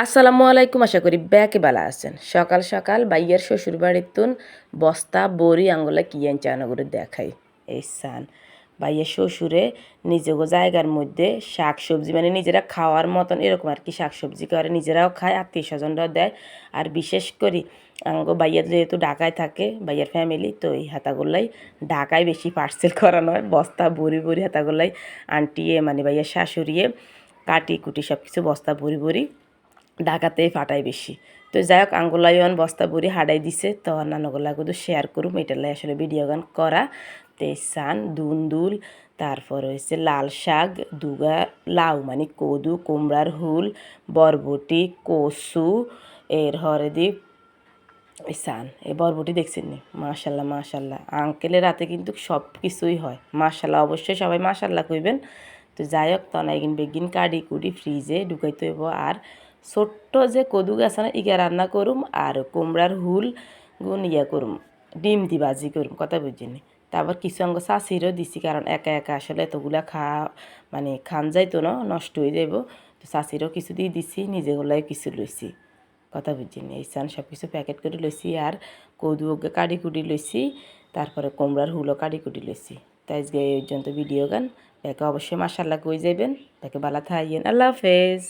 আসসালামু আলাইকুম, আশা করি ব্যাকে বেলা আছেন। সকাল সকাল বাইয়ের শ্বশুর বাড়ির তুন বস্তা, বড়ি আঙ্গুলা কি আনছে আনাগুলো দেখাই। এই সান, বাইয়ের শ্বশুরে নিজেগো জায়গার মধ্যে শাক সবজি মানে নিজেরা খাওয়ার মতন এরকম আর কি শাক সবজি করে, নিজেরাও খায় আত্মীয় স্বজনরাও দেয়। আর বিশেষ করি আঙ্গো বাইয়ের যেহেতু ঢাকায় থাকে, বাইয়ের ফ্যামিলি তো এই হাতাগুলাই ঢাকায় বেশি পার্সেল করানো হয়। বস্তা, বড়ি বড়ি হাতাগুলাই আন্টিয়ে মানে বাইয়ের শাশুড়িয়ে কাটি কুটি সব কিছু বস্তা, বড়ি বড়ি ঢাকাতেই ফাটাই বেশি। তো যাই হোক আঙ্গুলাইন বস্তা বুড়ি হাডাই দিছে। তো নানগুলা কিন্তু শেয়ার করুম। এটালাই আসলে ভিডিও গান করা। তেসান দুন্দুল, তারপর হয়েছে লাল শাক, দুগা, লাউ মানে কদু, কুমড়ার হুল, বরবটি কসু এর হরেদি সান, এই বরবটি দেখছেন নি? মাশাল্লাহ মাশাল্লাহ। আঙ্কেলের রাতে কিন্তু সব কিছুই হয়। মাশাল্লাহ, অবশ্যই সবাই মাশাল্লাহ কইবেন। তো যাই হোক তনাইগিন, বেগিন কাডি কুডি ফ্রিজে ঢুকাইতে হইব। আর ছোট্ট যে কদু গাছ না ইগা রান্না করুম আর কুমড়ার হুল গুণ ইয়া করুম, ডিম দি ভাজি করুম, কথা বুঝিনি তারপর কিছু অঙ্গ শাশিরও দিছি, কারণ একা একা আসলে এতগুলা খা মানে খান যাইতো না, নষ্ট হয়ে যাইব। তো শাশিরও কিছু দিয়ে দিছি নিজেগুলাই কিছু লইছি, কথা বুঝিনি এই চান সব কিছু প্যাকেট করে লইছি আর কদু ওকে কাড়ি কুটি লইছি, তারপরে কুমড়ার হুলও কাড়ি কুটি লইছি। তাই আজকে এই পর্যন্ত ভিডিও গান তাকে অবশ্যই মাসাল্লাহ কই যাবেন তাকে বালা থাইয়েন আল্লাহ হাফেজ।